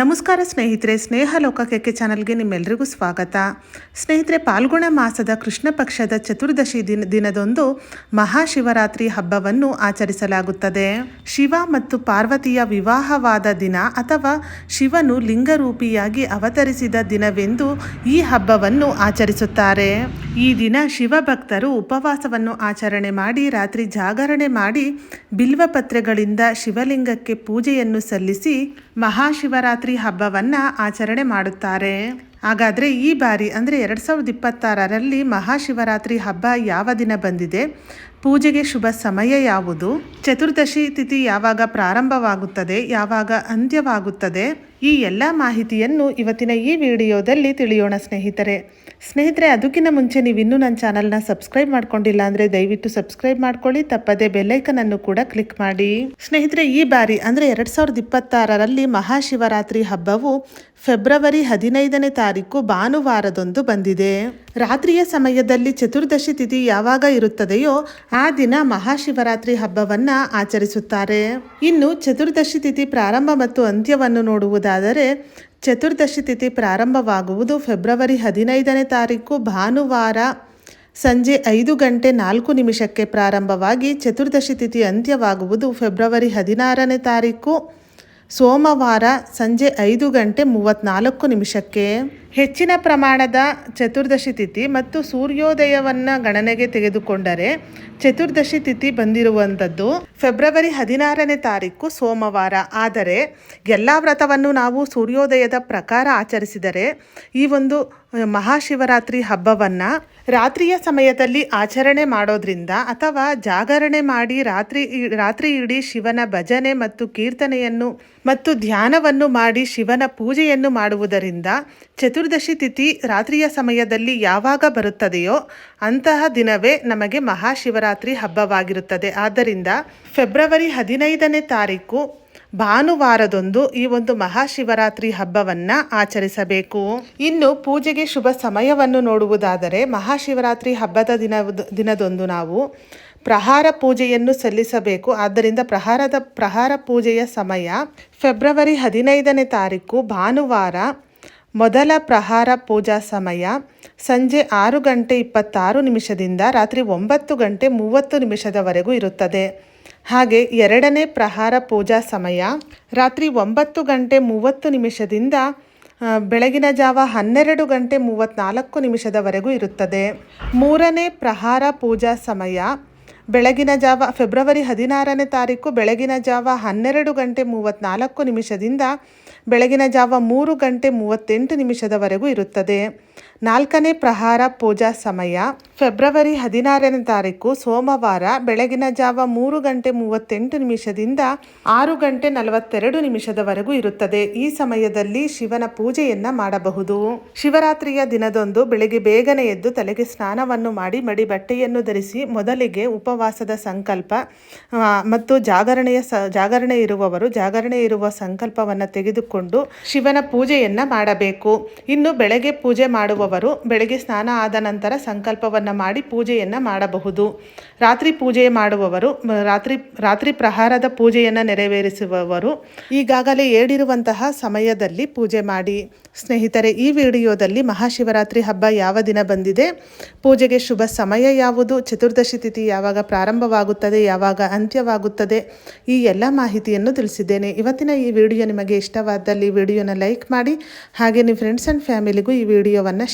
ನಮಸ್ಕಾರ ಸ್ನೇಹಿತರೆ, ಸ್ನೇಹ ಲೋಕಕ್ಕೆ ಚಾನಲ್ಗೆ ನಿಮ್ಮೆಲ್ಲರಿಗೂ ಸ್ವಾಗತ. ಸ್ನೇಹಿತರೆ, ಪಾಲ್ಗುಣ ಮಾಸದ ಕೃಷ್ಣ ಪಕ್ಷದ ಚತುರ್ದಶಿ ದಿನ, ದಿನದಂದು ಮಹಾಶಿವರಾತ್ರಿ ಹಬ್ಬವನ್ನು ಆಚರಿಸಲಾಗುತ್ತದೆ. ಶಿವ ಮತ್ತು ಪಾರ್ವತಿಯ ವಿವಾಹವಾದ ದಿನ ಅಥವಾ ಶಿವನು ಲಿಂಗರೂಪಿಯಾಗಿ ಅವತರಿಸಿದ ದಿನವೆಂದು ಈ ಹಬ್ಬವನ್ನು ಆಚರಿಸುತ್ತಾರೆ. ಈ ದಿನ ಶಿವಭಕ್ತರು ಉಪವಾಸವನ್ನು ಆಚರಣೆ ಮಾಡಿ, ರಾತ್ರಿ ಜಾಗರಣೆ ಮಾಡಿ, ಬಿಲ್ವಪತ್ರೆಗಳಿಂದ ಶಿವಲಿಂಗಕ್ಕೆ ಪೂಜೆಯನ್ನು ಸಲ್ಲಿಸಿ ಮಹಾಶಿವರಾತ್ರಿ ಹಬ್ಬವನ್ನು ಆಚರಣೆ ಮಾಡುತ್ತಾರೆ. ಹಾಗಾದರೆ ಈ ಬಾರಿ ಅಂದರೆ ಎರಡು ಸಾವಿರದ ಇಪ್ಪತ್ತಾರರಲ್ಲಿ ಮಹಾಶಿವರಾತ್ರಿ ಹಬ್ಬ ಯಾವ ದಿನ ಬಂದಿದೆ? ಪೂಜೆಗೆ ಶುಭ ಸಮಯ ಯಾವುದು? ಚತುರ್ದಶಿ ತಿಥಿ ಯಾವಾಗ ಪ್ರಾರಂಭವಾಗುತ್ತದೆ? ಯಾವಾಗ ಅಂತ್ಯವಾಗುತ್ತದೆ? ಈ ಎಲ್ಲ ಮಾಹಿತಿಯನ್ನು ಇವತ್ತಿನ ಈ ವಿಡಿಯೋದಲ್ಲಿ ತಿಳಿಯೋಣ ಸ್ನೇಹಿತರೆ. ಸ್ನೇಹಿತರೆ, ಅದಕ್ಕಿಂತ ಮುಂಚೆ ನೀವು ಇನ್ನೂ ನನ್ನ ಚಾನಲ್ನ ಸಬ್ಸ್ಕ್ರೈಬ್ ಮಾಡ್ಕೊಂಡಿಲ್ಲ ಅಂದರೆ ದಯವಿಟ್ಟು ಸಬ್ಸ್ಕ್ರೈಬ್ ಮಾಡ್ಕೊಳ್ಳಿ, ತಪ್ಪದೆ ಬೆಲ್ಲೈಕನನ್ನು ಕೂಡ ಕ್ಲಿಕ್ ಮಾಡಿ. ಸ್ನೇಹಿತರೆ, ಈ ಬಾರಿ ಅಂದರೆ ಎರಡು ಸಾವಿರದ ಇಪ್ಪತ್ತಾರರಲ್ಲಿ ಮಹಾಶಿವರಾತ್ರಿ ಹಬ್ಬವು ಫೆಬ್ರವರಿ ಹದಿನೈದನೇ ತಾರೀಕು ಭಾನುವಾರದೊಂದು ಬಂದಿದೆ. ರಾತ್ರಿಯ ಸಮಯದಲ್ಲಿ ಚತುರ್ದಶಿ ತಿಥಿ ಯಾವಾಗ ಇರುತ್ತದೆಯೋ ಆ ದಿನ ಮಹಾಶಿವರಾತ್ರಿ ಹಬ್ಬವನ್ನ ಆಚರಿಸುತ್ತಾರೆ. ಇನ್ನು ಚತುರ್ದಶಿ ತಿಥಿ ಪ್ರಾರಂಭ ಮತ್ತು ಅಂತ್ಯವನ್ನು ನೋಡುವುದಾದರೆ, ಚತುರ್ದಶಿ ತಿಥಿ ಪ್ರಾರಂಭವಾಗುವುದು ಫೆಬ್ರವರಿ ಹದಿನೈದನೇ ತಾರೀಕು ಭಾನುವಾರ ಸಂಜೆ ಐದು ಗಂಟೆ ನಾಲ್ಕು ನಿಮಿಷಕ್ಕೆ ಪ್ರಾರಂಭವಾಗಿ ಚತುರ್ದಶಿ ತಿಥಿ ಅಂತ್ಯವಾಗುವುದು ಫೆಬ್ರವರಿ ಹದಿನಾರನೇ ತಾರೀಕು ಸೋಮವಾರ ಸಂಜೆ ಐದು ಗಂಟೆ ಮೂವತ್ತ್ನಾಲ್ಕು ನಿಮಿಷಕ್ಕೆ. ಹೆಚ್ಚಿನ ಪ್ರಮಾಣದ ಚತುರ್ದಶಿ ತಿಥಿ ಮತ್ತು ಸೂರ್ಯೋದಯವನ್ನು ಗಣನೆಗೆ ತೆಗೆದುಕೊಂಡರೆ ಚತುರ್ದಶಿ ತಿಥಿ ಬಂದಿರುವಂಥದ್ದು ಫೆಬ್ರವರಿ ಹದಿನಾರನೇ ತಾರೀಕು ಸೋಮವಾರ. ಆದರೆ ಎಲ್ಲ ವ್ರತವನ್ನು ನಾವು ಸೂರ್ಯೋದಯದ ಪ್ರಕಾರ ಆಚರಿಸಿದರೆ ಈ ಒಂದು ಮಹಾಶಿವರಾತ್ರಿ ಹಬ್ಬವನ್ನು ರಾತ್ರಿಯ ಸಮಯದಲ್ಲಿ ಆಚರಣೆ ಮಾಡೋದ್ರಿಂದ ಅಥವಾ ಜಾಗರಣೆ ಮಾಡಿ ರಾತ್ರಿ ರಾತ್ರಿ ಇಡೀ ಶಿವನ ಭಜನೆ ಮತ್ತು ಕೀರ್ತನೆಯನ್ನು ಮತ್ತು ಧ್ಯಾನವನ್ನು ಮಾಡಿ ಶಿವನ ಪೂಜೆಯನ್ನು ಮಾಡುವುದರಿಂದ ಚತುರ್ದಶಿ ತಿಥಿ ರಾತ್ರಿಯ ಸಮಯದಲ್ಲಿ ಯಾವಾಗ ಬರುತ್ತದೆಯೋ ಅಂತಹ ದಿನವೇ ನಮಗೆ ಮಹಾಶಿವರಾತ್ರಿ ಹಬ್ಬವಾಗಿರುತ್ತದೆ. ಆದ್ದರಿಂದ ಫೆಬ್ರವರಿ ಹದಿನೈದನೇ ತಾರೀಕು ಭಾನುವಾರದೊಂದು ಈ ಒಂದು ಮಹಾಶಿವರಾತ್ರಿ ಹಬ್ಬವನ್ನು ಆಚರಿಸಬೇಕು. ಇನ್ನು ಪೂಜೆಗೆ ಶುಭ ಸಮಯವನ್ನು ನೋಡುವುದಾದರೆ ಮಹಾಶಿವರಾತ್ರಿ ಹಬ್ಬದ ದಿನ ದಿನದೊಂದು ನಾವು ಪ್ರಹಾರ ಪೂಜೆಯನ್ನು ಸಲ್ಲಿಸಬೇಕು. ಆದ್ದರಿಂದ ಪ್ರಹಾರದ ಪ್ರಹಾರ ಪೂಜೆಯ ಸಮಯ ಫೆಬ್ರವರಿ ಹದಿನೈದನೇ ತಾರೀಕು ಭಾನುವಾರ ಮೊದಲ ಪ್ರಹಾರ ಪೂಜಾ ಸಮಯ ಸಂಜೆ ಆರು ಗಂಟೆ ಇಪ್ಪತ್ತಾರು ನಿಮಿಷದಿಂದ ರಾತ್ರಿ ಒಂಬತ್ತು ಗಂಟೆ ಮೂವತ್ತು ನಿಮಿಷದವರೆಗೂ ಇರುತ್ತದೆ. ಹಾಗೆ ಎರಡನೇ ಪ್ರಹಾರ ಪೂಜಾ ಸಮಯ ರಾತ್ರಿ ಒಂಬತ್ತು ಗಂಟೆ ಮೂವತ್ತು ನಿಮಿಷದಿಂದ ಬೆಳಗಿನ ಜಾವ ಹನ್ನೆರಡು ಗಂಟೆ ಮೂವತ್ತ್ನಾಲ್ಕು ನಿಮಿಷದವರೆಗೂ ಇರುತ್ತದೆ. ಮೂರನೇ ಪ್ರಹಾರ ಪೂಜಾ ಸಮಯ ಬೆಳಗಿನ ಜಾವ ಫೆಬ್ರವರಿ ಹದಿನಾರನೇ ತಾರೀಕು ಬೆಳಗಿನ ಜಾವ ಹನ್ನೆರಡು ಗಂಟೆ ಮೂವತ್ತ್ನಾಲ್ಕು ನಿಮಿಷದಿಂದ ಬೆಳಗಿನ ಜಾವ ಮೂರು ಗಂಟೆ ಮೂವತ್ತೆಂಟು ನಿಮಿಷದವರೆಗೂ ಇರುತ್ತದೆ. ನಾಲ್ಕನೇ ಪ್ರಹಾರ ಪೂಜಾ ಸಮಯ. ಫೆಬ್ರವರಿ ಹದಿನಾರನೇ ತಾರೀಕು ಸೋಮವಾರ ಬೆಳಗಿನ ಜಾವ ಮೂರು ಗಂಟೆ ಮೂವತ್ತೆಂಟು ನಿಮಿಷದಿಂದ ಆರು ಗಂಟೆ ನಲವತ್ತೆರಡು ನಿಮಿಷದವರೆಗೂ ಇರುತ್ತದೆ. ಈ ಸಮಯದಲ್ಲಿ ಶಿವನ ಪೂಜೆಯನ್ನ ಮಾಡಬಹುದು. ಶಿವರಾತ್ರಿಯ ದಿನದಂದು ಬೆಳಗ್ಗೆ ಬೇಗನೆ ಎದ್ದು ತಲೆಗೆ ಸ್ನಾನವನ್ನು ಮಾಡಿ ಮಡಿ ಬಟ್ಟೆಯನ್ನು ಧರಿಸಿ ಮೊದಲಿಗೆ ಉಪವಾಸದ ಸಂಕಲ್ಪ ಮತ್ತು ಜಾಗರಣೆಯ ಜಾಗರಣೆ ಇರುವವರು ಜಾಗರಣೆ ಇರುವ ಸಂಕಲ್ಪವನ್ನು ತೆಗೆದುಕೊಂಡು ಶಿವನ ಪೂಜೆಯನ್ನ ಮಾಡಬೇಕು. ಇನ್ನು ಬೆಳಗ್ಗೆ ಪೂಜೆ ಮಾಡುವವರು ಬೆಳಗ್ಗೆ ಸ್ನಾನ ಆದ ನಂತರ ಸಂಕಲ್ಪವನ್ನು ಮಾಡಿ ಪೂಜೆಯನ್ನು ಮಾಡಬಹುದು. ರಾತ್ರಿ ಪೂಜೆ ಮಾಡುವವರು, ರಾತ್ರಿ ರಾತ್ರಿ ಪ್ರಹಾರದ ಪೂಜೆಯನ್ನು ನೆರವೇರಿಸುವವರು ಈಗಾಗಲೇ ಏಡಿರುವಂತಹ ಸಮಯದಲ್ಲಿ ಪೂಜೆ ಮಾಡಿ. ಸ್ನೇಹಿತರೆ, ಈ ವಿಡಿಯೋದಲ್ಲಿ ಮಹಾಶಿವರಾತ್ರಿ ಹಬ್ಬ ಯಾವ ದಿನ ಬಂದಿದೆ, ಪೂಜೆಗೆ ಶುಭ ಸಮಯ ಯಾವುದು, ಚತುರ್ದಶಿ ತಿಥಿ ಯಾವಾಗ ಪ್ರಾರಂಭವಾಗುತ್ತದೆ, ಯಾವಾಗ ಅಂತ್ಯವಾಗುತ್ತದೆ, ಈ ಎಲ್ಲ ಮಾಹಿತಿಯನ್ನು ತಿಳಿಸಿದ್ದೇನೆ. ಇವತ್ತಿನ ಈ ವಿಡಿಯೋ ನಿಮಗೆ ಇಷ್ಟವಾದಲ್ಲಿ ವಿಡಿಯೋನ ಲೈಕ್ ಮಾಡಿ, ಹಾಗೆ ನಿಮ್ಮ ಫ್ರೆಂಡ್ಸ್ ಆ್ಯಂಡ್ ಫ್ಯಾಮಿಲಿಗೂ ಈ ವಿಡಿಯೋವನ್ನು